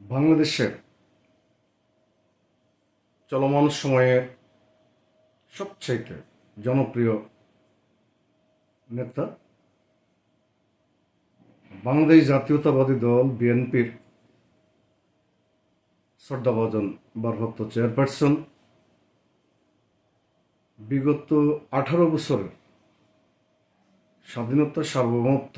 বাংলাদেশের চলমান সময়ের সবচাইতে জনপ্রিয় নেতা বাংলাদেশ জাতীয়তাবাদী দল বিএনপির শ্রদ্ধাভাজন ভারপ্রাপ্ত চেয়ারপারসন। বিগত আঠারো বছরের স্বাধীনতা সার্বভৌমত্ব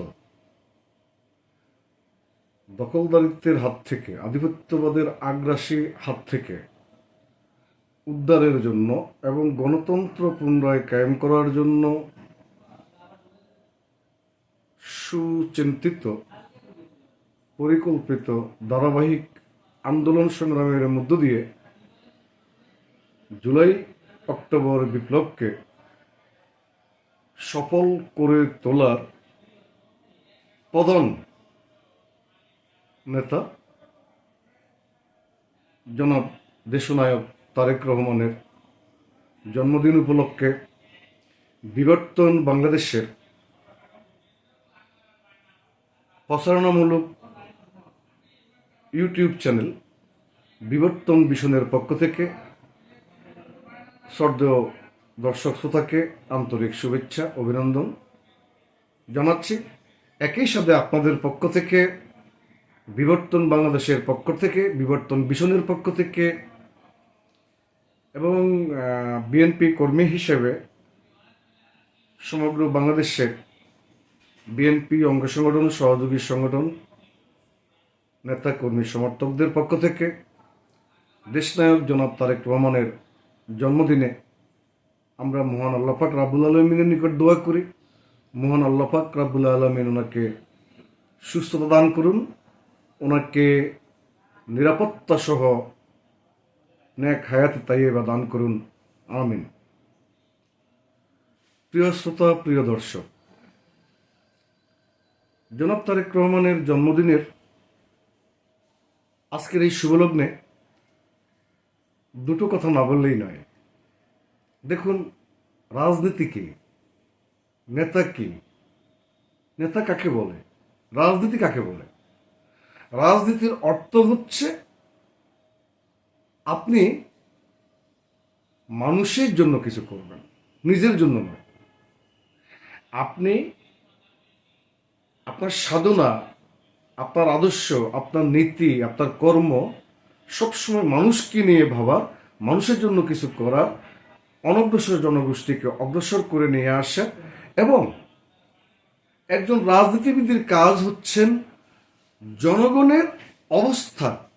দখলদারিত্বের হাত থেকে, আধিপত্যবাদের আগ্রাসী হাত থেকে উদ্ধারের জন্য এবং গণতন্ত্র পুনরায় কায়েম করার জন্য সুচিন্তিত, পরিকল্পিত ধারাবাহিক আন্দোলন সংগ্রামের মধ্য দিয়ে জুলাই অক্টোবর বিপ্লবকে সফল করে তোলার প্রধান নেতা। জনাব দেশনায়ক তারেক রহমানের জন্মদিন উপলক্ষে বিবর্তন বাংলাদেশের প্রচারণামূলক ইউটিউব চ্যানেল বিবর্তন মিশনের পক্ষ থেকে শ্রদ্ধেয় দর্শক শ্রোতাকে আন্তরিক শুভেচ্ছা, অভিনন্দন জানাচ্ছি। একই সাথে আপনাদের পক্ষ থেকে বিবর্তন বাংলাদেশের পক্ষ থেকে, বিবর্তন মিশনের পক্ষ থেকে এবং বিএনপি কর্মী হিসেবে সমগ্র বাংলাদেশের বিএনপি অঙ্গ সংগঠন, সহযোগী সংগঠন নেতা কর্মী সমর্থকদের পক্ষ থেকে দেশনায়ক জনাব তারেক রহমানের জন্মদিনে আমরা মহান আল্লাপাক রাবুল আলমিনের নিকট দোয়া করি। মহান আল্লাপাক রাবুল আলমিন ওনাকে সুস্থতা দান করুন। ওনাকে নিরাপত্তা সহ ন্যাক হায়াত তাইয়েবা দান করুন। আমিন। প্রিয় শ্রোতা, প্রিয় দর্শক, জনাব তারেক রহমানের জন্মদিনের আজকের এই শুভলগ্নে দুটো কথা না বললেই নয়। দেখুন রাজনীতি কি নেতা কি নেতা কাকে বলে? রাজনীতি কাকে বলে? রাজনীতির অর্থ হচ্ছে আপনি মানুষের জন্য কিছু করবেন, নিজের জন্য নয়। আপনি আপনার সাধনা, আপনার আদর্শ, আপনার নীতি, আপনার কর্ম সবসময় মানুষকে নিয়ে ভাবা মানুষের জন্য কিছু করার অনগ্রসর জনগোষ্ঠীকে অগ্রসর করে নিয়ে আসা এবং একজন রাজনীতিবিদের কাজ হচ্ছেন জনগণের অবস্থা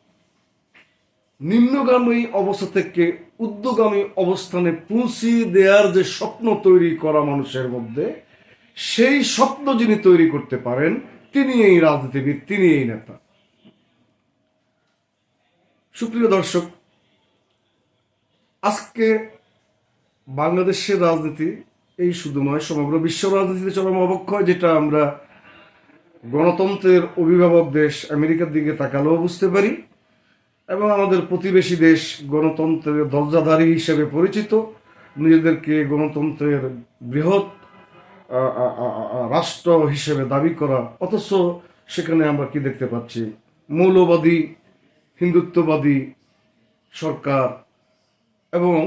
নিম্নগামী অবস্থা থেকে উদ্যোগামী অবস্থানে পৌঁছিয়ে দেওয়ার যে স্বপ্ন তৈরি করা মানুষের মধ্যে, সেই স্বপ্ন যিনি তৈরি করতে পারেন, তিনি এই রাজনীতিবিদ, তিনি এই নেতা। সুপ্রিয় দর্শক, আজকে বাংলাদেশের রাজনীতি এই শুধু নয়, সমগ্র বিশ্ব রাজনীতিতে চরম অবক্ষয়, যেটা আমরা গণতন্ত্রের অভিভাবক দেশ আমেরিকার দিকে তাকালেও বুঝতে পারি এবং আমাদের প্রতিবেশী দেশ গণতন্ত্রের দরজাধারী হিসেবে পরিচিত। নিজেদেরকে গণতন্ত্রের বৃহৎ রাষ্ট্র হিসেবে দাবি করা। অথচ সেখানে আমরা কি দেখতে পাচ্ছি? মৌলবাদী, হিন্দুত্ববাদী সরকার এবং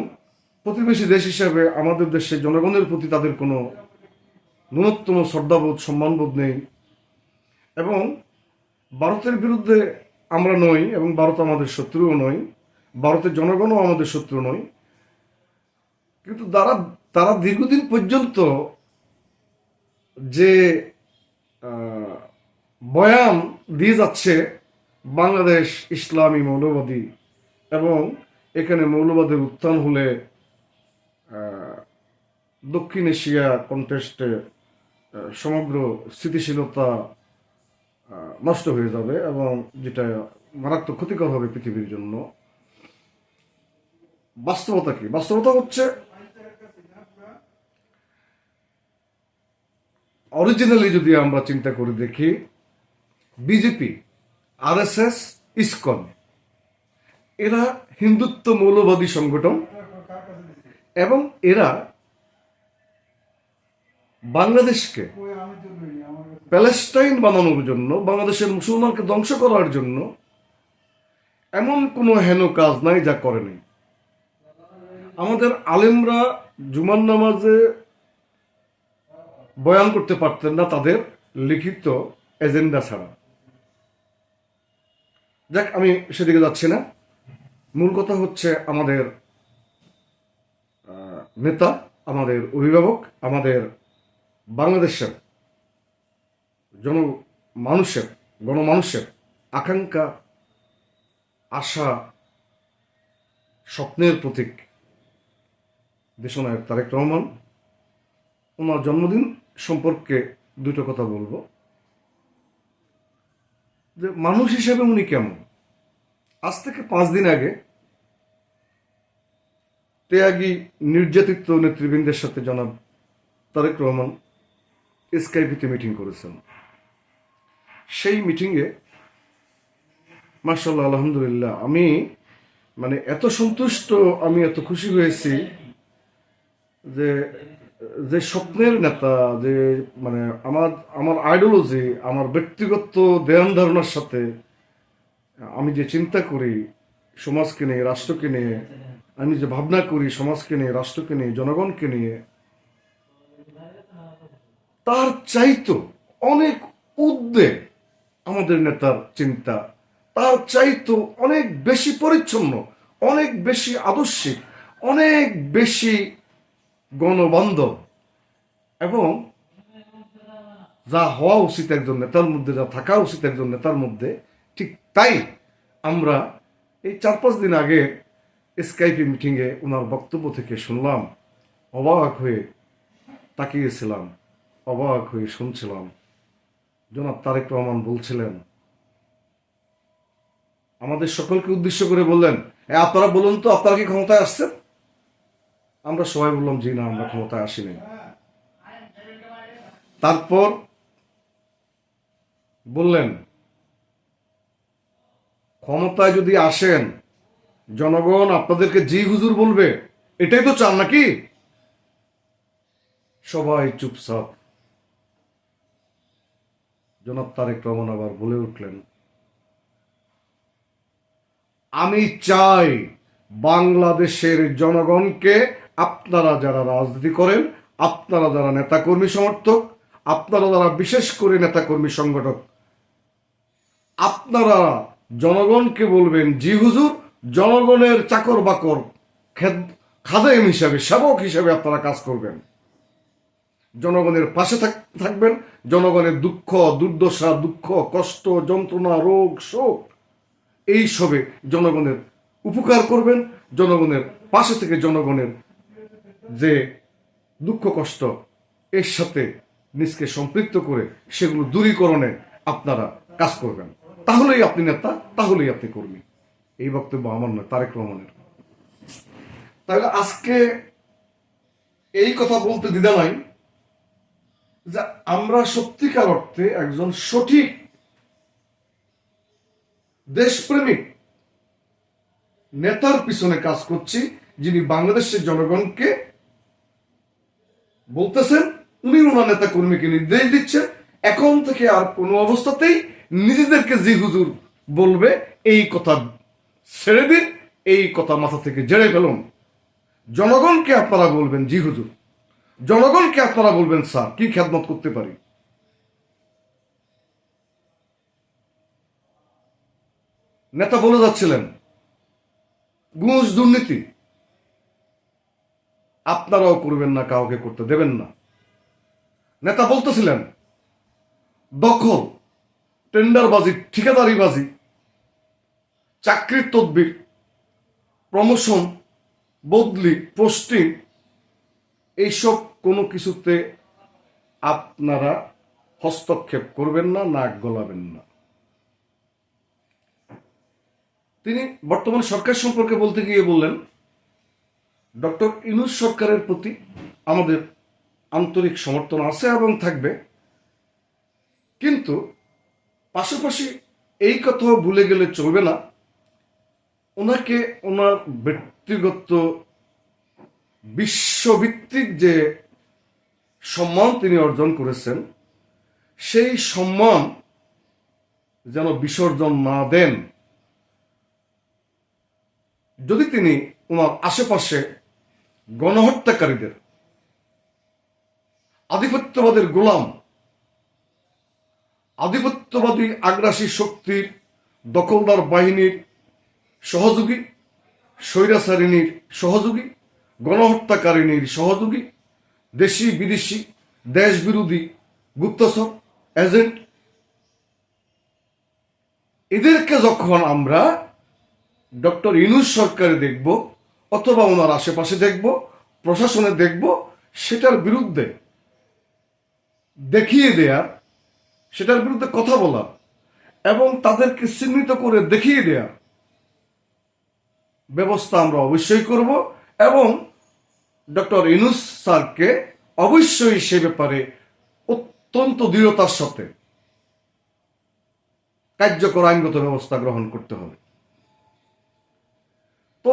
প্রতিবেশী দেশ হিসাবে আমাদের দেশের জনগণের প্রতি তাদের কোনো ন্যূনতম শ্রদ্ধাবোধ, সম্মানবোধ নেই। এবং ভারতের বিরুদ্ধে আমরা নই এবং ভারত আমাদের শত্রুও নই, ভারতের জনগণও আমাদের শত্রু নয় কিন্তু তারা তারা দীর্ঘদিন পর্যন্ত যে বয়ান দিয়ে যাচ্ছে বাংলাদেশ ইসলামী মৌলবাদী এবং এখানে মৌলবাদের উত্থান হলে দক্ষিণ এশিয়া কন্টেস্টে সমগ্র স্থিতিশীলতা নষ্ট হয়ে যাবে এবং যেটা মারাত্মক ক্ষতিকর হবে পৃথিবীর জন্য। বাস্তবতা কি? বাস্তবতা হচ্ছে অরিজিনালি যদি আমরা চিন্তা করে দেখি বিজেপি আরএসএস ইসকন এরা হিন্দুত্ব মৌলবাদী সংগঠন এবং এরা বাংলাদেশকে প্যালেস্টাইন বানানোর জন্য, বাংলাদেশের মুসলমানকে ধ্বংস করার জন্য এমন কোনো হেন কাজ নাই যা করেনি আমাদের আলেমরা জুমান নামাজে বয়ান করতে পারতেন না তাদের লিখিত এজেন্ডা ছাড়া। যাক, আমি সেদিকে যাচ্ছি না। মূল কথা হচ্ছে আমাদের নেতা, আমাদের অভিভাবক, আমাদের বাংলাদেশের জন মানুষের, গণমানুষের আকাঙ্ক্ষা, আশা, স্বপ্নের প্রতীক দেশনায়ক তারেক রহমান। ওনার জন্মদিন সম্পর্কে দুটো কথা বলব। যে মানুষ হিসেবে উনি কেমন? আজ থেকে পাঁচ দিন আগে ত্যাগী, নির্যাতিত নেতৃবৃন্দের সাথে জনাব তারেক রহমান স্কাইপিতে মিটিং করেছেন। সেই মিটিংয়ে মার্শাল্লাহ আলহামদুলিল্লাহ, আমি মানে এত সন্তুষ্ট, আমি এত খুশি হয়েছি যে যে স্বপ্নের নেতা, যে মানে আমার আমার আইডিওলজি আমার ব্যক্তিগত ধ্যান ধারণার সাথে আমি যে চিন্তা করি, সমাজকে নিয়ে, রাষ্ট্রকে নিয়ে, আমি যে ভাবনা করি, সমাজকে নিয়ে, রাষ্ট্রকে নিয়ে, জনগণকে নিয়ে তার চাইতো অনেক উদ্বেগ আমাদের নেতার চিন্তা। তার চাইতো অনেক বেশি পরিচ্ছন্ন, অনেক বেশি আদর্শিক, অনেক বেশি গণবান্ধব এবং যা হওয়া উচিত একজন নেতার মধ্যে, যা থাকা উচিত একজন নেতার মধ্যে, ঠিক তাই আমরা এই চার পাঁচ দিন আগে স্কাইপি মিটিংয়ে ওনার বক্তব্য থেকে শুনলাম, অবাক হয়ে তাকিয়েছিলাম। অবাক হয়ে শুনছিলাম। জনাব তারেক রহমান বলছিলেন, আমাদের সকলকে উদ্দেশ্য করে বললেন আপনারা বলুন তো, আপনারা কি ক্ষমতায় আসছেন? আমরা সবাই বললাম, জি না, আমরা ক্ষমতায় আসিনি। তারপর বললেন, ক্ষমতায় যদি আসেন, জনগণ আপনাদেরকে জি হুজুর বলবে, এটাই তো চান নাকি? সবাই চুপচাপ জনাব তারেক রহমান আবার বলে উঠলেন, আমি চাই বাংলাদেশের জনগণকে আপনারা যারা রাজনীতি করেন, আপনারা যারা নেতাকর্মী সমর্থক, আপনারা যারা বিশেষ করে নেতাকর্মী সংগঠক, আপনারা জনগণকে বলবেন, জি হুজুর, জনগণের চাকর বাকর খাদেম হিসাবে, সেবক হিসাবে আপনারা কাজ করবেন। জনগণের পাশে থাক- থাকবেন জনগণের দুঃখ, দুর্দশা, দুঃখ, কষ্ট, যন্ত্রণা, রোগ, শোক এইসবে জনগণের উপকার করবেন, জনগণের পাশে থেকে জনগণের যে দুঃখ, কষ্ট, এর সাথে নিজকে সম্পৃক্ত করে সেগুলো দূরীকরণে আপনারা কাজ করবেন। তাহলেই আপনি নেতা, তাহলেই আপনি কর্মী। এই বক্তব্য আমার নয়, তারেক রহমানের। তাহলে আজকে এই কথা বলতে দ্বিধা নাই। যে আমরা সত্যিকার অর্থে একজন সঠিক দেশপ্রেমিক নেতার পিছনে কাজ করছি, যিনি বাংলাদেশের জনগণকে বলতেছেন, উনি ওনার নেতা কর্মীকে নির্দেশ দিচ্ছেন। এখন থেকে আর কোনো অবস্থাতেই নিজেদেরকে জি হুজুর বলবে, এই কথা ছেড়ে দিন, এই কথা মাথা থেকে জেড়ে ফেলুন। জনগণকে আপনারা বলবেন, জি হুজুর। জনগণকে আপনারা বলবেন, স্যার, কি খেদমত করতে পারি? নেতা বলে যাচ্ছিলেন, ঘুষ দুর্নীতি। আপনারাও করবেন না, কাউকে করতে দেবেন না। নেতা বলতেছিলেন, দখল, টেন্ডারবাজি, ঠিকাদারিবাজি, চাকরির তদবির, প্রমোশন, বদলি, পোস্টিং এইসব কোনো কিছুতে আপনারা হস্তক্ষেপ করবেন না, নাক গলাবেন না। তিনি বর্তমান সরকার সম্পর্কে বলতে গিয়ে বললেন, ডক্টর ইনুস সরকারের প্রতি আমাদের আন্তরিক সমর্থন আছে এবং থাকবে। কিন্তু পাশাপাশি এই কথাও ভুলে গেলে চলবে না। ওনাকে ওনার ব্যক্তিগত বিশ্বভিত্তিক যে সম্মান তিনি অর্জন করেছেন, সেই সম্মান যেন বিসর্জন না দেন। যদি তিনি ওনার আশেপাশে গণহত্যাকারীদের, আধিপত্যবাদের গোলাম, আধিপত্যবাদী আগ্রাসী শক্তির দখলদার বাহিনীর সহযোগী, স্বৈরাচারিণীর সহযোগী গণহত্যাকারিণীর সহযোগী, দেশি বিদেশি দেশ বিরোধী গুপ্তচর, এজেন্ট। এদেরকে যখন আমরা ডক্টর ইনুস সরকারে দেখব, অথবা ওনার আশেপাশে দেখব, প্রশাসনে দেখব, সেটার বিরুদ্ধে দেখিয়ে দেয়া, সেটার বিরুদ্ধে কথা বলা এবং তাদেরকে চিহ্নিত করে দেখিয়ে দেয়া ব্যবস্থা আমরা অবশ্যই করব। এবং ডক্টর ইনুস স্যারকে অবশ্যই সে ব্যাপারে অত্যন্ত দৃঢ়তার সাথে কার্যকর আইনগত ব্যবস্থা গ্রহণ করতে হবে। তো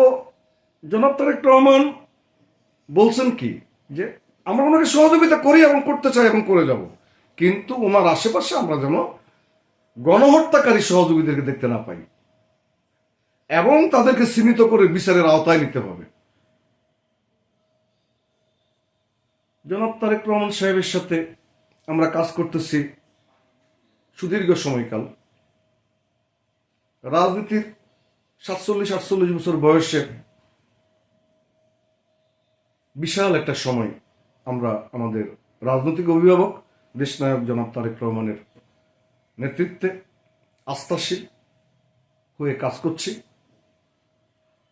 জনাব তারেক রহমান বলছেন কি, যে আমরা ওনাকে সহযোগিতা করি এবং করতে চাই এবং করে যাব, কিন্তু ওনার আশেপাশে আমরা যেন গণহত্যাকারী সহযোগীদেরকে দেখতে না পাই এবং তাদেরকে সীমিত করে বিচারের আওতায় নিতে হবে। জনাব তারেক রহমান সাহেবের সাথে আমরা কাজ করতেছি সুদীর্ঘ সময়কাল। রাজনীতির সাতচল্লিশ, আটচল্লিশ বছর বয়সে বিশাল একটা সময় আমরা আমাদের রাজনৈতিক অভিভাবক, দেশনায়ক জনাব তারেক রহমানের নেতৃত্বে আস্থাশীল হয়ে কাজ করছি।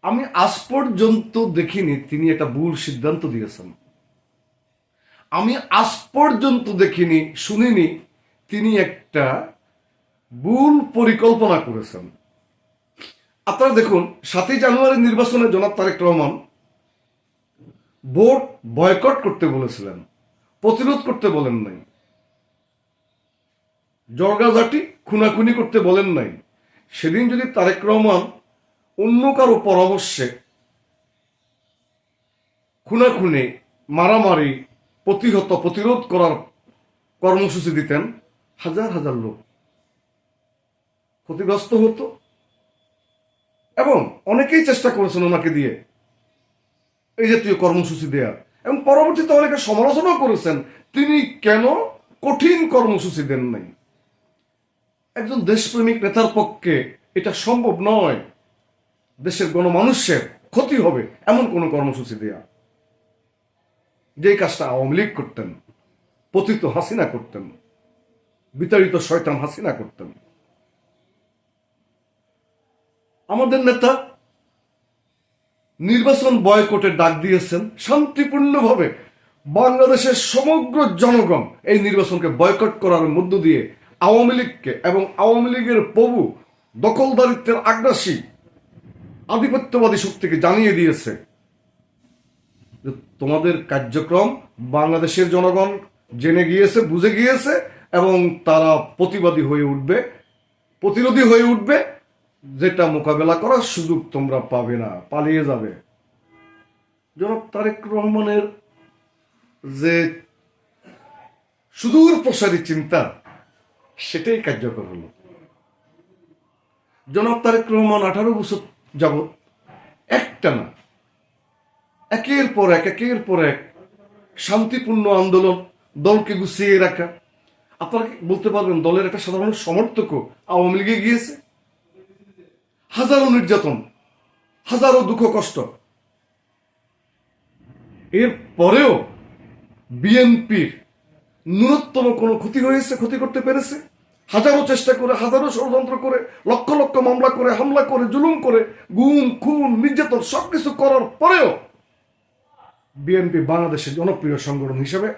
আমি আজ পর্যন্ত দেখিনি তিনি একটা ভুল সিদ্ধান্ত দিয়েছেন। আমি আজ পর্যন্ত দেখিনি, শুনিনি, তিনি একটা ভুল পরিকল্পনা করেছেন। আপনারা দেখুন, সাতই জানুয়ারি নির্বাচনে জনাব তারেক রহমান ভোট বয়কট করতে বলেছিলেন, প্রতিরোধ করতে বলেন নাই জর্গাজাটি খুনাখুনি করতে বলেন নাই। সেদিন যদি তারেক রহমান অন্য কারও পরামর্শে খুনাখুনি, মারামারি প্রতিহত, প্রতিরোধ করার কর্মসূচি দিতেন হাজার হাজার লোক। ক্ষতিগ্রস্ত হতো। এবং অনেকেই চেষ্টা করেছেন ওনাকে দিয়ে এই জাতীয় কর্মসূচি দেওয়ার এবং পরবর্তীতে অনেকে সমালোচনাও করেছেন, তিনি কেন কঠিন কর্মসূচি দেন নাই? একজন দেশপ্রেমিক নেতার পক্ষে এটা সম্ভব নয়। দেশের গণমানুষের ক্ষতি হবে এমন কোনো কর্মসূচি দেয়া। যে কাজটা আওয়ামী লীগ করতেন, পতিত হাসিনা করতেন, বিতাড়িত শয়তান হাসিনা করতেন। আমাদের নেতা নির্বাচন বয়কটের ডাক দিয়েছেন, শান্তিপূর্ণভাবে বাংলাদেশের সমগ্র জনগণ এই নির্বাচনকে বয়কট করার মধ্য দিয়ে আওয়ামী লীগকে এবং আওয়ামী লীগের প্রভু দখলদারিত্বের আগ্রাসী, আধিপত্যবাদী শক্তিকে জানিয়ে দিয়েছে। তোমাদের কার্যক্রম বাংলাদেশের জনগণ জেনে গিয়েছে, বুঝে গিয়েছে এবং তারা প্রতিবাদী হয়ে উঠবে, প্রতিরোধী হয়ে উঠবে, যেটা মোকাবেলা করার সুযোগ তোমরা পাবে না, পালিয়ে যাবে। জনাব তারেক রহমানের যে সুদূর প্রসারী চিন্তা, সেটাই কার্যকর হলো। জনাব তারেক রহমান আঠারো বছর যাবৎ একটা না একের পর এক, একের পর এক শান্তিপূর্ণ আন্দোলন দলকে গুছিয়ে রাখা। আপনারা বলতে পারবেন দলের একটা সাধারণ সমর্থকও আওয়ামী লীগে গিয়েছে? হাজারো নির্যাতন, হাজারো দুঃখ কষ্ট। এর পরেও বিএনপির ন্যূনতম কোনো ক্ষতি হয়েছে, ক্ষতি করতে পেরেছে? হাজারো চেষ্টা করে, হাজারো ষড়যন্ত্র করে, লক্ষ লক্ষ মামলা করে, হামলা করে, জুলুম করে, গুম, খুন, নির্যাতন সবকিছু করার পরেও বিএনপি বাংলাদেশের জনপ্রিয় সংগঠন হিসেবে,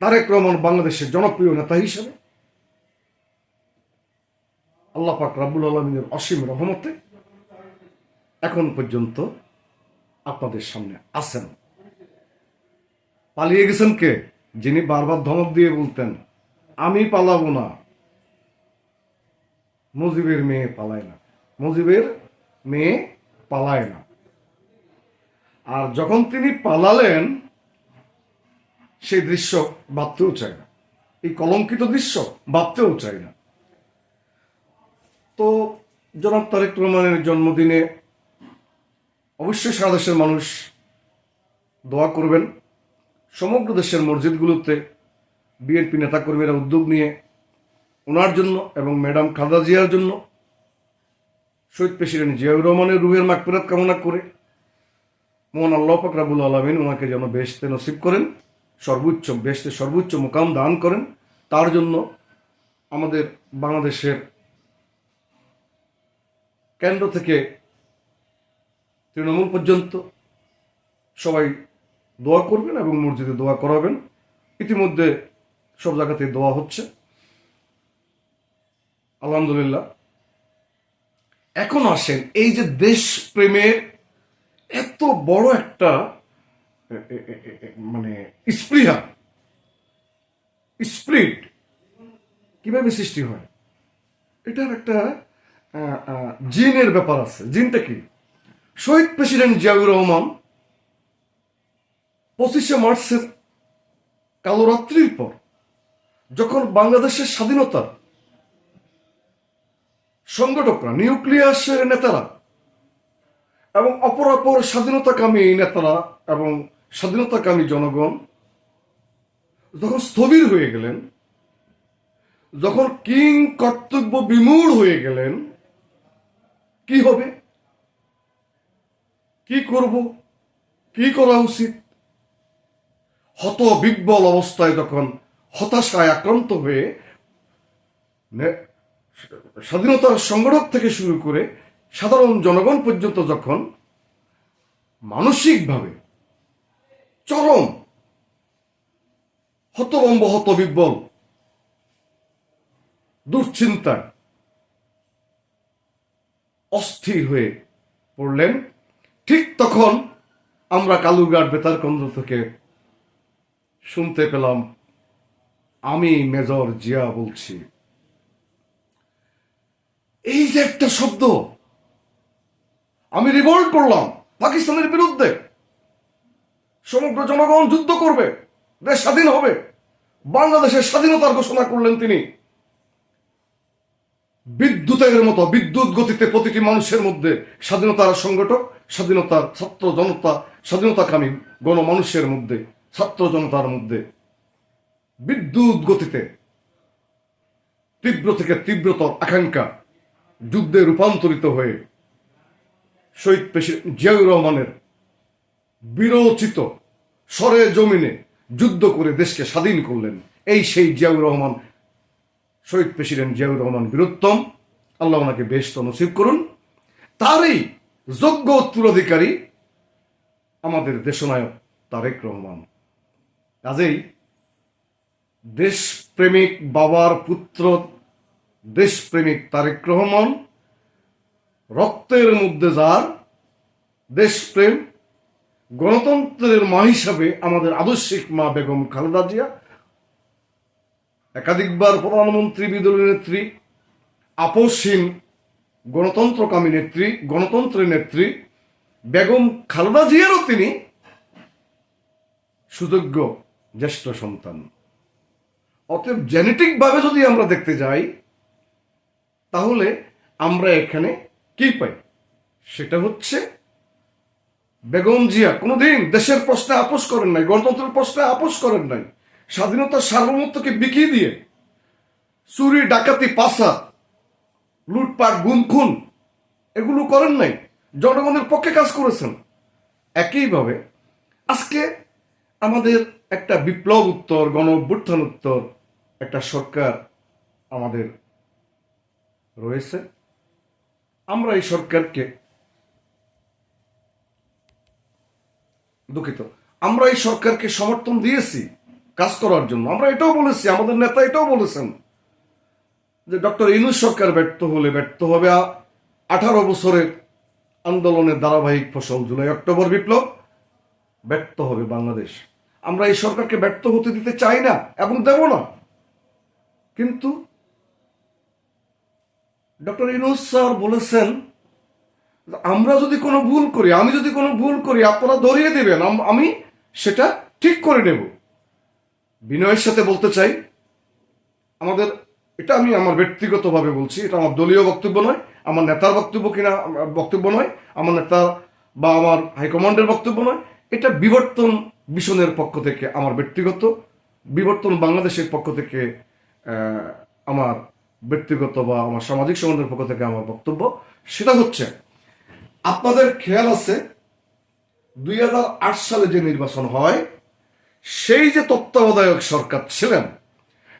তারেক রহমান বাংলাদেশের জনপ্রিয় নেতা হিসেবে, আল্লাহ পাক রাবুল আলমিনের অসীম রহমতে এখন পর্যন্ত আপনাদের সামনে আছেন। পালিয়ে গেছেন কে? যিনি বারবার ধমক দিয়ে বলতেন, আমি পালাবো না। মুজিবের মেয়ে পালায় না। মুজিবের মেয়ে পালায় না। আর যখন তিনি পালালেন, সেই দৃশ্য ভাবতেও চায় না। এই কলঙ্কিত দৃশ্য ভাবতেও চায় না। তো জনাব তারেক রহমানের জন্মদিনে অবশ্যই সারা দেশের মানুষ দোয়া করবেন। সমগ্র দেশের মসজিদগুলোতে বিএনপি নেতাকর্মীরা উদ্যোগ নিয়ে ওনার জন্য এবং ম্যাডাম খালেদা জিয়ার জন্য, শহীদ প্রেসিডেন্ট জিয়াউর রহমানের রুহের মাকফিরাত কামনা করে মোহন আল্লাহ ফাকরাবুল আলমিন ওনাকে যেন বেশতে নসিব করেন, সর্বোচ্চ বেশতে সর্বোচ্চ মোকাম দান করেন। তার জন্য আমাদের বাংলাদেশের কেন্দ্র থেকে তৃণমূল পর্যন্ত সবাই দোয়া করবেন এবং মসজিদে দোয়া করাবেন। ইতিমধ্যে সব জায়গাতে দোয়া হচ্ছে। আলহামদুলিল্লাহ। এখন আসেন এই যে দেশ প্রেমের এত বড় একটা মানে স্পৃহা, স্প্রিট কীভাবে সৃষ্টি হয়? এটার একটা জিনের ব্যাপার আছে। জিনটা কি? শহীদ প্রেসিডেন্ট জিয়াউর রহমান পঁচিশে মার্চের কালো রাত্রির পর যখন বাংলাদেশের স্বাধীনতার সংগঠকরা, নিউক্লিয়াসের নেতারা এবং অপরাপর স্বাধীনতাকামী এই নেতারা এবং স্বাধীনতাকামী জনগণ যখন স্থবির হয়ে গেলেন, যখন কিং কর্তব্য বিমূঢ় হয়ে গেলেন, কি হবে? কি করব? কি করা উচিত? হত বিব্বল অবস্থায় যখন হতাশায় আক্রান্ত হয়ে স্বাধীনতার সংগঠক থেকে শুরু করে সাধারণ জনগণ পর্যন্ত যখন মানসিকভাবে চরম হতবম্ব হতবিব্বল, দুশ্চিন্তায় অস্থির হয়ে পড়লেন, ঠিক তখন আমরা কালুরঘাট বেতারকেন্দ্র থেকে শুনতে পেলাম, আমি মেজর জিয়া বলছি। এই যে একটা শব্দ আমি রিভোল্ট করলাম পাকিস্তানের বিরুদ্ধে। সমগ্র জনগণ যুদ্ধ করবে, দেশ স্বাধীন হবে। বাংলাদেশের স্বাধীনতার ঘোষণা করলেন তিনি। বিদ্যুতের মতো বিদ্যুৎ গতিতে প্রতিটি মানুষের মধ্যে স্বাধীনতার সংগঠক, স্বাধীনতার ছাত্র জনতা, স্বাধীনতাকামী গণমানুষের মধ্যে, ছাত্র জনতার মধ্যে। বিদ্যুৎ গতিতে তীব্র থেকে তীব্রতর আকাঙ্ক্ষা যুদ্ধে রূপান্তরিত হয়ে শহীদ প্রেসিডেন্ট জিয়াউর রহমানের বিরোচিত সরে জমিনে যুদ্ধ করে দেশকে স্বাধীন করলেন। এই সেই জিয়াউর রহমান, শহীদ প্রেসিডেন্ট জিয়াউর রহমান বীরোত্তম। আল্লাহ ওনাকে বেশ নসিব করুন। তারই যোগ্য উত্তরাধিকারী আমাদের দেশনায়ক তারেক রহমান। কাজেই দেশপ্রেমিক বাবার পুত্র, দেশপ্রেমিক তারেক রহমান রক্তের মধ্যে যার দেশপ্রেম, গণতন্ত্রের মা হিসাবে আমাদের আদর্শিক মা বেগম খালেদা জিয়া, একাধিকবার প্রধানমন্ত্রী, বিদলীয় নেত্রী আপসহীন গণতন্ত্রকামী নেত্রী, গণতন্ত্রের নেত্রী বেগম খালেদা জিয়ারও তিনি সুযোগ্য জ্যেষ্ঠ সন্তান। অতএব জেনেটিক ভাবে যদি আমরা দেখতে যাই, তাহলে আমরা এখানে কি পাই? সেটা হচ্ছে বেগম জিয়া কোনোদিন দেশের প্রশ্নে আপোষ করেন নাই, গণতন্ত্রের প্রশ্নে আপোষ করেন নাই স্বাধীনতার সার্বভৌমত্বকে বিকিয়ে দিয়ে চুরি, ডাকাতি পাশা লুটপাট গুম খুন এগুলো করেন নাই, জনগণের পক্ষে কাজ করেছেন। একইভাবে আজকে আমাদের একটা বিপ্লব উত্তর, গণ উত্তর একটা সরকার আমাদের রয়েছে। আমরা এই সরকারকে দুঃখিত, আমরা এই সরকারকে সমর্থন দিয়েছি কাজ করার জন্য। আমরা এটাও বলেছি, আমাদের নেতা এটাও বলেছেন যে ডক্টর ইনুস সরকার ব্যর্থ হলে ব্যর্থ হবে। আঠারো বছরের আন্দোলনের ধারাবাহিক ফসল জুলাই অক্টোবর বিপ্লব, ব্যর্থ হবে বাংলাদেশ। আমরা এই সরকারকে ব্যর্থ হতে দিতে চাই না এবং দেব না। কিন্তু ডক্টর ইনুস স্যার বলেছেন আমরা যদি কোনো ভুল করি, আমি যদি কোনো ভুল করি, আপনারা ধরিয়ে দেবেন, আমি সেটা ঠিক করে নেব। বিনয়ের সাথে বলতে চাই, আমাদের, এটা আমি আমার ব্যক্তিগতভাবে বলছি, এটা আমার দলীয় বক্তব্য নয়, আমার নেতার বক্তব্য কিনা, বক্তব্য নয়, আমার নেতা বা আমার হাইকমান্ডের বক্তব্য নয়, এটা বিবর্তন মিশনের পক্ষ থেকে আমার ব্যক্তিগত, বিবর্তন বাংলাদেশের পক্ষ থেকে আমার ব্যক্তিগত বা আমার সামাজিক সংগঠনের পক্ষ থেকে আমার বক্তব্য, সেটা হচ্ছে, আপনাদের খেয়াল আছে, দুই হাজার আট সালে যে নির্বাচন হয়, সেই যে তত্ত্বাবধায়ক সরকার ছিলেন,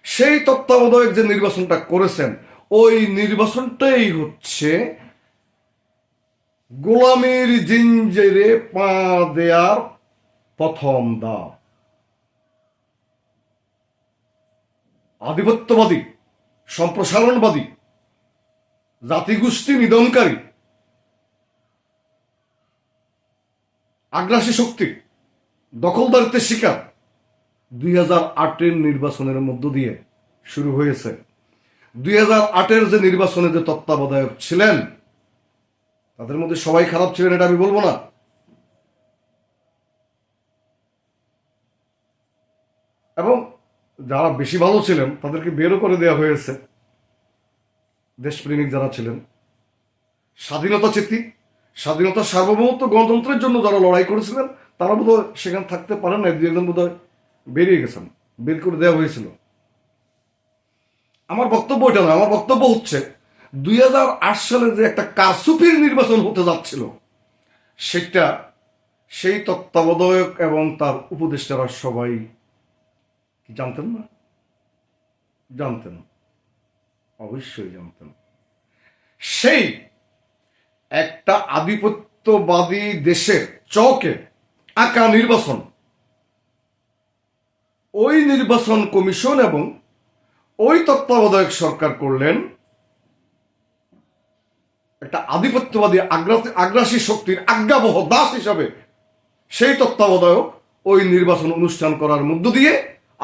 সেই তত্ত্বাবধায়ক যে নির্বাচনটা করেছেন, ওই নির্বাচনটাই হচ্ছে গোলামের জিঞ্জেরে পা দেয়ার প্রথম দাও আধিপত্যবাদী। সম্প্রসারণবাদী, জাতিগোষ্ঠী নিধনকারী, আগ্রাসী শক্তি দখলদারিত্বের শিকার দুই হাজার আটের নির্বাচনের মধ্য দিয়ে শুরু হয়েছে। দুই হাজার আটের যে নির্বাচনে যে তত্ত্বাবধায়ক ছিলেন, তাদের মধ্যে সবাই খারাপ ছিলেন এটা আমি বলব না। এবং যারা বেশি ভালো ছিলেন, তাদেরকে বেরও করে দেওয়া হয়েছে। দেশপ্রেমিক যারা ছিলেন। স্বাধীনতা চেতী স্বাধীনতা সার্বভৌমত্ব গণতন্ত্রের জন্য যারা লড়াই করেছিলেন, তারা বোধহয় সেখানে থাকতে পারেন না দু একজন বোধহয় বেরিয়ে গেছেন, বের করে দেওয়া হয়েছিল। আমার বক্তব্য এটা না আমার বক্তব্য হচ্ছে, দুই হাজার আট সালে যে একটা কারসুপির নির্বাচন হতে যাচ্ছিল, সেটা সেই তত্ত্বাবধায়ক এবং তার উপদেষ্টারা সবাই কি জানতেন না? জানতেন অবশ্যই জানতেন সেই একটা আধিপত্যবাদী দেশের চকে আঁকা নির্বাচন। ওই নির্বাচন কমিশন এবং ওই তত্ত্বাবধায়ক সরকার করলেন একটা আধিপত্যবাদী আগ্রাসী শক্তির আজ্ঞাবহ দাস হিসাবে সেই তত্ত্বাবধায়ক ওই নির্বাচন অনুষ্ঠান করার মধ্য দিয়ে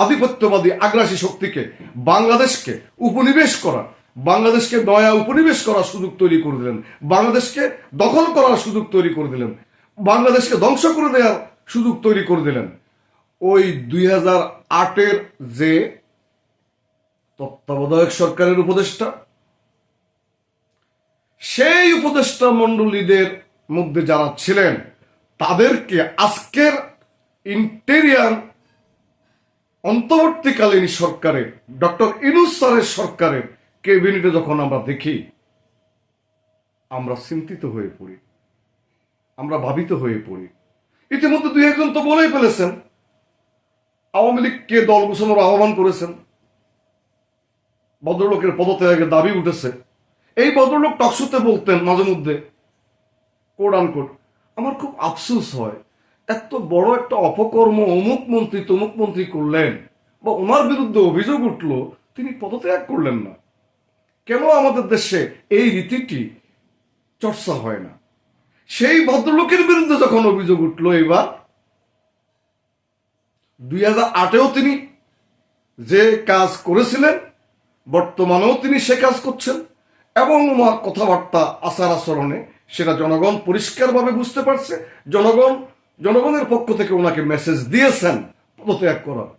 আধিপত্যবাদী, আগ্রাসী শক্তিকে, বাংলাদেশকে উপনিবেশ করা বাংলাদেশকে নয়া উপনিবেশ করার সুযোগ তৈরি করে দিলেন। বাংলাদেশকে দখল করার সুযোগ তৈরি করে দিলেন। বাংলাদেশকে ধ্বংস করে দেওয়ার সুযোগ তৈরি করে দিলেন। ওই দুই হাজার আটের যে তত্ত্বাবধায়ক সরকারের উপদেষ্টা, সেই উপদেষ্টা মণ্ডলীদের মধ্যে যারা ছিলেন, তাদেরকে আজকের ইন্টেরিয়ার অন্তর্বর্তীকালীন সরকারের, ডক্টর ইনুস স্যারের সরকারের ক্যাবিনেটে যখন আমরা দেখি, আমরা চিন্তিত হয়ে পড়ি। আমরা ভাবিত হয়ে পড়ি। ইতিমধ্যে দুই একজন তো বলেই ফেলেছেন, আওয়ামী লীগকে দল ঘোষণার আহ্বান করেছেন। ভদ্রলোকের পদত্যাগের দাবি উঠেছে। এই ভদ্রলোক টকশোতে বলতেন মাঝে মধ্যে কোড আনকোড আমার খুব আফসোস হয় এত বড় একটা অপকর্ম অমুক মন্ত্রী তমুক মন্ত্রী করলেন বা ওনার বিরুদ্ধে অভিযোগ উঠল, তিনি পদত্যাগ করলেন না। কেন আমাদের দেশে এই রীতিটি চর্চা হয় না? সেই ভদ্রলোকের বিরুদ্ধে যখন অভিযোগ উঠল এবার দুই হাজার আটেও তিনি যে কাজ করেছিলেন, বর্তমানেও তিনি সে কাজ করছেন এবং কথাবার্তা, আচার আচরণে সেটা জনগণ পরিষ্কারভাবে বুঝতে পারছে। জনগণ জনগণের পক্ষ থেকে ওনাকে মেসেজ দিয়েছেন, পদত্যাগ করার।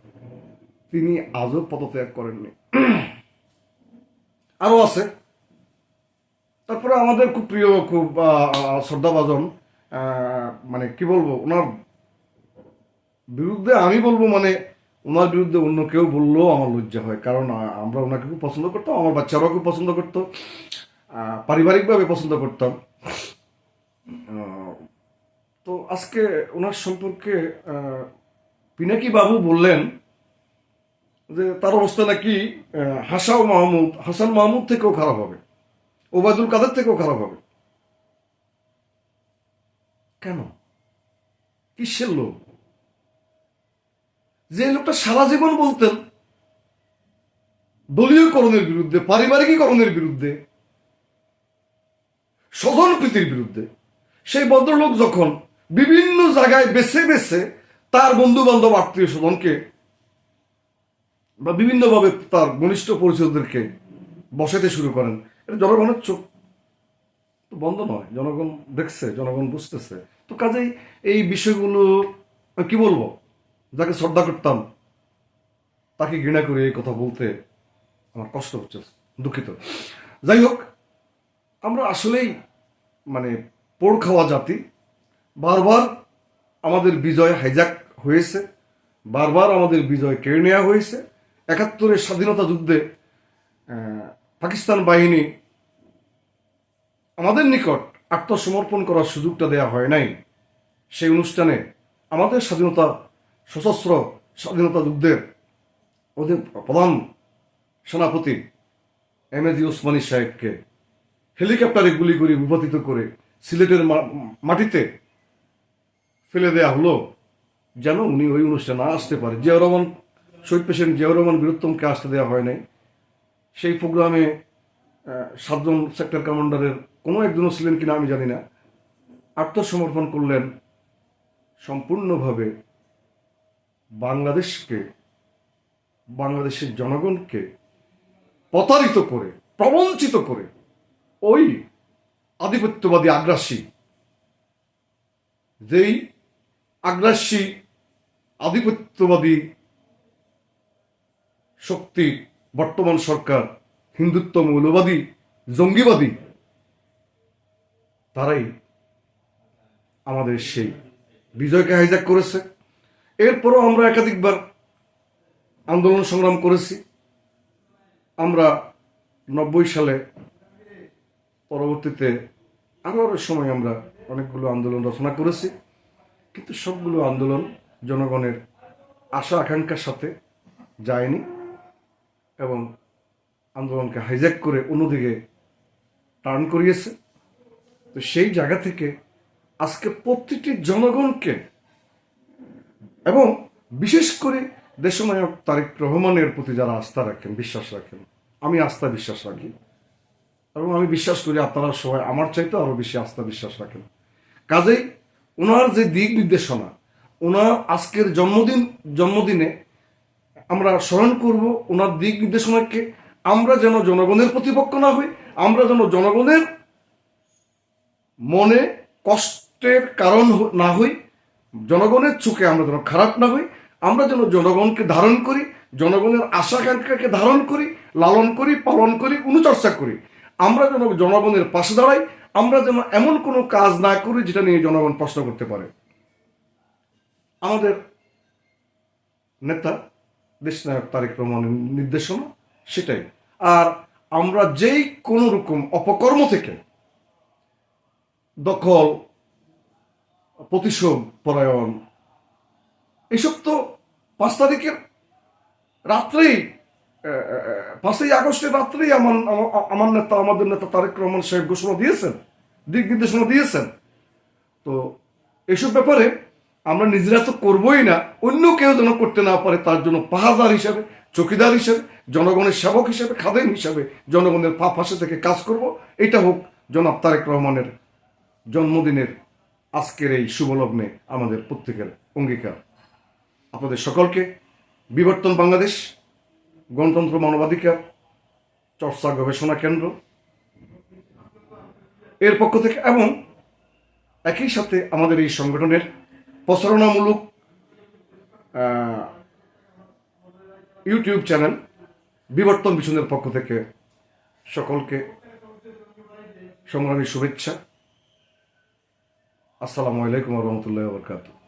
তিনি আজও পদত্যাগ করেননি। আরও আছে। তারপরে আমাদের খুব প্রিয়, খুব শ্রদ্ধাভাজন মানে কি বলব, ওনার বিরুদ্ধে আমি বলব মানে ওনার বিরুদ্ধে অন্য কেউ বললেও আমার লজ্জা হয়। কারণ আমরা ওনাকে খুব পছন্দ করতাম, আমার বাচ্চারাও খুব পছন্দ করতো পারিবারিকভাবে পছন্দ করতাম। তো আজকে ওনার সম্পর্কে পিনাকি বাবু বললেন যে তার অবস্থা নাকি হাসাও মাহমুদ, হাসান মাহমুদ থেকেও খারাপ হবে, ওবায়দুল কাদের থেকেও খারাপ হবে। কেন? কিসের লোক যে লোকটা সারা জীবন বলতেন, দলীয়করণের বিরুদ্ধে, পারিবারিকীকরণের বিরুদ্ধে স্বজন প্রীতির বিরুদ্ধে, সেই ভদ্রলোক যখন বিভিন্ন জায়গায় বেছে বেছে তার বন্ধু বান্ধব আত্মীয় স্বজনকে বা বিভিন্নভাবে তার ঘনিষ্ঠ পরিচিতদেরকে বসাতে শুরু করেন। এটা জনগণের চোখ। তো বন্ধ নয়, জনগণ দেখছে, জনগণ বুঝতেছে। তো কাজেই এই বিষয়গুলো, কি বলব, যাকে শ্রদ্ধা করতাম, তাকে ঘৃণা করে এই কথা বলতে আমার কষ্ট হচ্ছে, দুঃখিত। যাই হোক, আমরা আসলেই মানে পোড় খাওয়া জাতি। বারবার আমাদের বিজয় হাইজাক হয়েছে, বারবার আমাদের বিজয় কেড়ে নেওয়া হয়েছে। একাত্তরের স্বাধীনতা যুদ্ধে পাকিস্তান বাহিনী আমাদের নিকট আত্মসমর্পণ করার সুযোগটা দেয়া হয় নাই। সেই অনুষ্ঠানে আমাদের স্বাধীনতা, সশস্ত্র স্বাধীনতা যুদ্ধের প্রধান সেনাপতি এম এ জি ওসমানী সাহেবকে হেলিকপ্টারে গুলি করে বিপাতিত করে সিলেটের মাটিতে ফেলে দেয়া হলো, যেন উনি ওই অনুষ্ঠানে আসতে পারে। জিয়াউর রহমান, শহীদ পেশেন্ট জিয়াউর রহমান বীরুত্তমকে আসতে দেওয়া হয় নাই। সেই প্রোগ্রামে সাতজন সেক্টর কমান্ডারের কোনো একজনও ছিলেন কিনা আমি জানি না। আত্মসমর্পণ করলেন সম্পূর্ণভাবে বাংলাদেশকে, বাংলাদেশের জনগণকে প্রতারিত করে, প্রবঞ্চিত করে ওই আধিপত্যবাদী আগ্রাসী, যেই আগ্রাসী, আধিপত্যবাদী শক্তি, বর্তমান সরকার, হিন্দুত্ব, মৌলবাদী, জঙ্গিবাদী, তারাই আমাদের সেই বিজয়কে হাইজ্যাক করেছে। এরপরও আমরা একাধিকবার আন্দোলন সংগ্রাম করেছি। আমরা নব্বই সালে পরবর্তীতে আরও আরও সময় আমরা অনেকগুলো আন্দোলন রচনা করেছি। কিন্তু সবগুলো আন্দোলন জনগণের আশা আকাঙ্ক্ষার সাথে যায়নি এবং আন্দোলনকে হাইজ্যাক করে অন্যদিকে টার্ন করিয়েছে। তো সেই জায়গা থেকে আজকে প্রতিটি জনগণকে এবং বিশেষ করে দেশনায়ক তারেক রহমানের প্রতি যারা আস্থা রাখেন, বিশ্বাস রাখেন, আমি আস্থা বিশ্বাস রাখি। এবং আমি বিশ্বাস করি আপনারা সবাই আমার চাইতে আরও বেশি আস্থা বিশ্বাস রাখেন। কাজেই ওনার যে দিক নির্দেশনা ওনার আজকের জন্মদিন, জন্মদিনে আমরা স্মরণ করব ওনার দিক নির্দেশনাকে। আমরা যেন জনগণের প্রতিপক্ষ না হই, আমরা যেন জনগণের মনে কষ্টের কারণ না হই, জনগণের চোখে আমরা যেন খারাপ না হই, আমরা যেন জনগণকে ধারণ করি, জনগণের আশা আকাঙ্ক্ষাকে ধারণ করি, লালন করি, পালন করি, অনুচর্চা করি। আমরা যেন জনগণের পাশে দাঁড়াই আমরা যেন এমন কোনো কাজ না করি যেটা নিয়ে জনগণ প্রশ্ন করতে পারে। আমাদের নেতা, দেশনায়ক তারেক রহমানের নির্দেশনা সেটাই। আর আমরা যেই কোনো রকম অপকর্ম থেকে দখল, প্রতিশোধ পরায়ণ এসব তো পাঁচ তারিখের রাত্রেই পাঁচই আগস্টের রাত্রেই আমার, আমার- নেতা, আমাদের নেতা তারেক রহমান সাহেব ঘোষণা দিয়েছেন, দিক নির্দেশনা দিয়েছেন। তো এসব ব্যাপারে আমরা নিজেরা তো করবোই না, অন্য কেউ যেন করতে না পারে তার জন্য পাহাদার হিসাবে, চকিদার হিসাবে, জনগণের সেবক হিসাবে, খাদেম হিসাবে জনগণের পা ফাঁসে থেকে কাজ করব। এটা হোক জনাব তারেক রহমানের জন্মদিনের আজকের এই শুভলগ্নে আমাদের প্রত্যেকের অঙ্গীকার। আপনাদের সকলকে বিবর্তন বাংলাদেশ। গণতন্ত্র মানবাধিকার, চর্চা গবেষণা কেন্দ্র। এর পক্ষ থেকে এবং একই সাথে আমাদের এই সংগঠনের প্রচারণামূলক ইউটিউব চ্যানেল বিবর্তন মিশনের পক্ষ থেকে সকলকে সংগ্রামী শুভেচ্ছা। আসসালামু আলাইকুম রহমতুল্লাহ বরকাতুহ।